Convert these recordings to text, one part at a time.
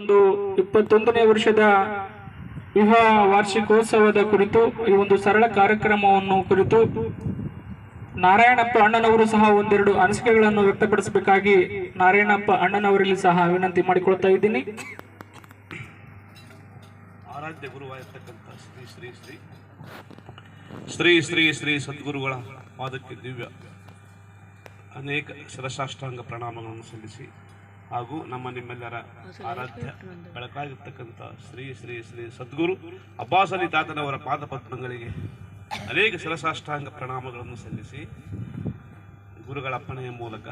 ಒಂದು ಇಪ್ಪತ್ತೊಂದನೇ ವರ್ಷದ ವಿವಾಹ ವಾರ್ಷಿಕೋತ್ಸವದ ಕುರಿತು, ಈ ಒಂದು ಸರಳ ಕಾರ್ಯಕ್ರಮವನ್ನು ಕುರಿತು ನಾರಾಯಣಪ್ಪ ಅಣ್ಣನವರು ಸಹ ಒಂದೆರಡು ಅನಿಸಿಕೆಗಳನ್ನು ವ್ಯಕ್ತಪಡಿಸಬೇಕಾಗಿ ನಾರಾಯಣಪ್ಪ ಅಣ್ಣನವರಲ್ಲಿ ಸಹ ವಿನಂತಿ ಮಾಡಿಕೊಳ್ತಾ ಇದ್ದೀನಿ. ಆರಾಧ್ಯ ಗುರುವಾಗಿರ್ತಕ್ಕಂಥ ಶ್ರೀ ಶ್ರೀ ಶ್ರೀ ಶ್ರೀ ಶ್ರೀ ಶ್ರೀ ಸದ್ಗುರುಗಳ ಪಾದಕ್ಕೆ ದಿವ್ಯ ಅನೇಕ ಶಿರಸಾಷ್ಟಾಂಗ ಪ್ರಣಾಮಗಳನ್ನು ಸಲ್ಲಿಸಿ ಹಾಗೂ ನಮ್ಮ ನಿಮ್ಮೆಲ್ಲರ ಆರಾಧ್ಯ ಬೆಳಕಾಗಿರ್ತಕ್ಕಂಥ ಶ್ರೀ ಶ್ರೀ ಶ್ರೀ ಸದ್ಗುರು ಅಬ್ಬಾಸಲಿ ತಾತನವರ ಪಾದ ಪದ್ಮಗಳಿಗೆ ಅನೇಕ ಶಿರಸಾಷ್ಟಾಂಗ ಪ್ರಣಾಮಗಳನ್ನು ಸಲ್ಲಿಸಿ ಗುರುಗಳ ಅಪ್ಪಣೆಯ ಮೂಲಕ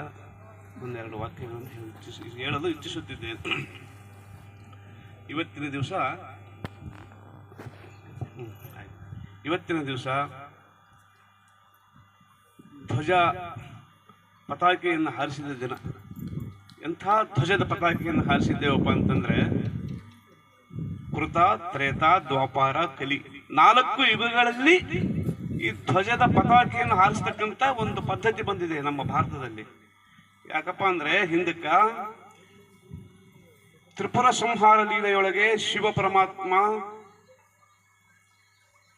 ಒಂದೆರಡು ವಾಕ್ಯಗಳನ್ನು ಇಚ್ಛಿಸಿ ಹೇಳಲು ಇಚ್ಛಿಸುತ್ತಿದ್ದೇನೆ. ಇವತ್ತಿನ ದಿವಸ. ಇವತ್ತಿನ ದಿವಸ ಧ್ವಜ ಪತಾಕೆಯನ್ನು ಹಾರಿಸಿದ ದಿನ. ಎಂಥ ಧ್ವಜದ ಪತಾಕೆಯನ್ನು ಹಾರಿಸಿದ್ದೇವಪ್ಪ ಅಂತಂದ್ರೆ ಕೃತ, ತ್ರೇತ, ದ್ವಾಪಾರ, ಕಲಿ ನಾಲ್ಕು ಯುಗಗಳಲ್ಲಿ ಈ ಧ್ವಜದ ಪತಾಕೆಯನ್ನು ಹಾರಿಸ್ತಕ್ಕಂಥ ಒಂದು ಪದ್ಧತಿ ಬಂದಿದೆ ನಮ್ಮ ಭಾರತದಲ್ಲಿ. ಯಾಕಪ್ಪ ಅಂದ್ರೆ ಹಿಂದಕ್ಕ ತ್ರಿಪುರ ಸಂಹಾರ ಲೀಲೆಯೊಳಗೆ ಶಿವ ಪರಮಾತ್ಮ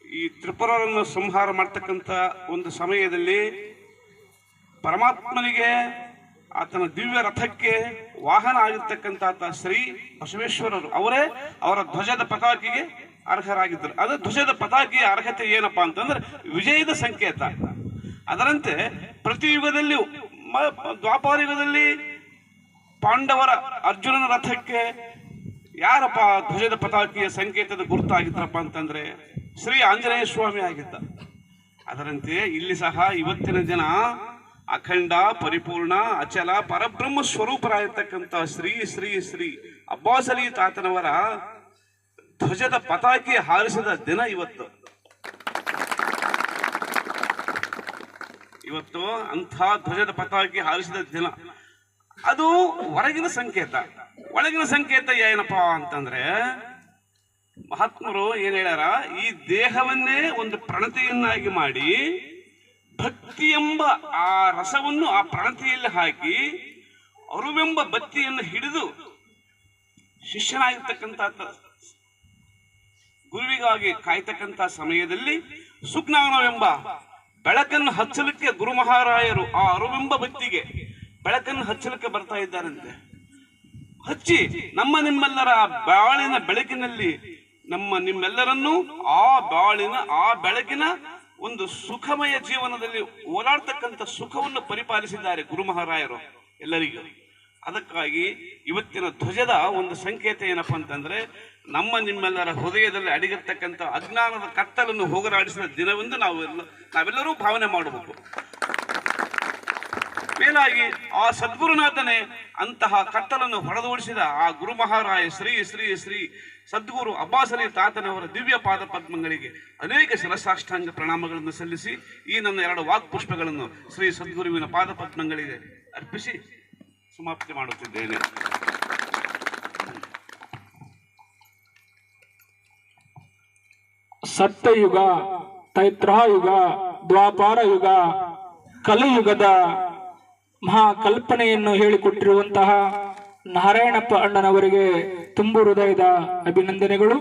ಈ ತ್ರಿಪುರರನ್ನು ಸಂಹಾರ ಮಾಡ್ತಕ್ಕಂಥ ಒಂದು ಸಮಯದಲ್ಲಿ ಪರಮಾತ್ಮನಿಗೆ ಆತನ ದಿವ್ಯ ರಥಕ್ಕೆ ವಾಹನ ಆಗಿರ್ತಕ್ಕಂಥ ಶ್ರೀ ಬಸವೇಶ್ವರರು. ಅವರೇ ಅವರ ಧ್ವಜದ ಪತಾಕಿಗೆ ಅರ್ಹರಾಗಿದ್ದರು. ಅದು ಧ್ವಜದ ಪತಾಕಿಯ ಅರ್ಹತೆ ಏನಪ್ಪಾ ಅಂತಂದ್ರೆ ವಿಜಯದ ಸಂಕೇತ. ಅದರಂತೆ ಪ್ರತಿ ಯುಗದಲ್ಲಿಯೂ ದ್ವಾಪಾರ ಯುಗದಲ್ಲಿ ಪಾಂಡವರ ಅರ್ಜುನನ ರಥಕ್ಕೆ ಯಾರಪ್ಪ ಧ್ವಜದ ಪತಾಕಿಯ ಸಂಕೇತದ ಗುರುತಾಗಿದ್ರಪ್ಪ ಅಂತಂದ್ರೆ ಶ್ರೀ ಆಂಜನೇಯ ಸ್ವಾಮಿ ಆಗಿದ್ದ. ಅದರಂತೆ ಇಲ್ಲಿ ಸಹ ಇವತ್ತಿನ ದಿನ ಅಖಂಡ, ಪರಿಪೂರ್ಣ, ಅಚಲ, ಪರಬ್ರಹ್ಮ ಸ್ವರೂಪರಾಗಿರ್ತಕ್ಕಂಥ ಶ್ರೀ ಶ್ರೀ ಶ್ರೀ ಅಬ್ಬಾಸಲಿ ತಾತನವರ ಧ್ವಜದ ಪತಾಕಿ ಹಾರಿಸಿದ ದಿನ ಇವತ್ತು. ಇವತ್ತು ಅಂಥ ಧ್ವಜದ ಪತಾಕಿ ಹಾರಿಸಿದ ದಿನ. ಅದು ಹೊರಗಿನ ಸಂಕೇತ. ಒಳಗಿನ ಸಂಕೇತ ಏನಪ್ಪಾ ಅಂತಂದ್ರೆ, ಮಹಾತ್ಮರು ಏನ್ ಹೇಳ್ಯಾರ, ಈ ದೇಹವನ್ನೇ ಒಂದು ಪ್ರಣತಿಯನ್ನಾಗಿ ಮಾಡಿ ಭಕ್ತಿ ಎಂಬ ಆ ರಸವನ್ನು ಆ ಪ್ರಣತಿಯಲ್ಲಿ ಹಾಕಿ ಅರುವೆಂಬ ಬತ್ತಿಯನ್ನು ಹಿಡಿದು ಶಿಷ್ಯನಾಗಿರ್ತಕ್ಕಂಥ ಗುರುವಿಗಾಗಿ ಕಾಯ್ತಕ್ಕಂಥ ಸಮಯದಲ್ಲಿ ಸುಜ್ಞಾನವೆಂಬ ಬೆಳಕನ್ನು ಹಚ್ಚಲಿಕ್ಕೆ ಗುರು ಮಹಾರಾಯರು ಆ ಅರುವೆಂಬ ಬತ್ತಿಗೆ ಬೆಳಕನ್ನು ಹಚ್ಚಲಿಕ್ಕೆ ಬರ್ತಾ ಇದ್ದಾರಂತೆ. ಹಚ್ಚಿ ನಮ್ಮ ನಿಮ್ಮೆಲ್ಲರ ಬಾಳಿನ ಬೆಳಕಿನಲ್ಲಿ ನಮ್ಮ ನಿಮ್ಮೆಲ್ಲರನ್ನೂ ಆ ಬಾಳಿನ ಆ ಬೆಳಕಿನ ಒಂದು ಸುಖಮಯ ಜೀವನದಲ್ಲಿ ಓಡಾಡ್ತಕ್ಕಂಥ ಸುಖವನ್ನು ಪರಿಪಾಲಿಸಿದ್ದಾರೆ ಗುರು ಮಹಾರಾಯರು ಎಲ್ಲರಿಗೂ. ಅದಕ್ಕಾಗಿ ಇವತ್ತಿನ ಧ್ವಜದ ಒಂದು ಸಂಕೇತ ಏನಪ್ಪ ಅಂತಂದ್ರೆ, ನಮ್ಮ ನಿಮ್ಮೆಲ್ಲರ ಹೃದಯದಲ್ಲಿ ಅಡಗಿರ್ತಕ್ಕಂಥ ಅಜ್ಞಾನದ ಕತ್ತಲನ್ನು ಹೋಗಲಾಡಿಸಿದ ದಿನವೆಂದು ನಾವು ನಾವೆಲ್ಲರೂ ಭಾವನೆ ಮಾಡಬೇಕು. ಮೇಲಾಗಿ ಆ ಸದ್ಗುರುನಾಥನೇ ಅಂತಹ ಕತ್ತಲನ್ನು ಹೊಡೆದೋಡಿಸಿದ ಆ ಗುರು ಮಹಾರಾಯ ಶ್ರೀ ಶ್ರೀ ಶ್ರೀ ಸದ್ಗುರು ಅಬ್ಬಾಸಲಿ ತಾತನವರ ದಿವ್ಯ ಪಾದ ಪದ್ಮಗಳಿಗೆ ಅನೇಕ ಶಿರಸಾಷ್ಟಾಂಗ ಪ್ರಣಾಮಗಳನ್ನು ಸಲ್ಲಿಸಿ ಈ ನನ್ನ ಎರಡು ವಾಕ್ ಪುಷ್ಪಗಳನ್ನು ಶ್ರೀ ಸದ್ಗುರುವಿನ ಪಾದ ಪದ್ಮಗಳಿಗೆ ಅರ್ಪಿಸಿ ಸಮಾಪ್ತಿ ಮಾಡುತ್ತಿದ್ದೇನೆ. ಸತ್ಯಯುಗ, ತೈತ್ರಾಯುಗ ದ್ವಾಪಾರ ಯುಗ ಕಲಿಯುಗದ ಮಹಾಕಲ್ಪನೆಯನ್ನು ಹೇಳಿಕೊಟ್ಟಿರುವಂತಹ ನಾರಾಯಣಪ್ಪ ಅಣ್ಣನವರಿಗೆ ತುಂಬು ಹೃದಯದ ಅಭಿನಂದನೆಗಳು.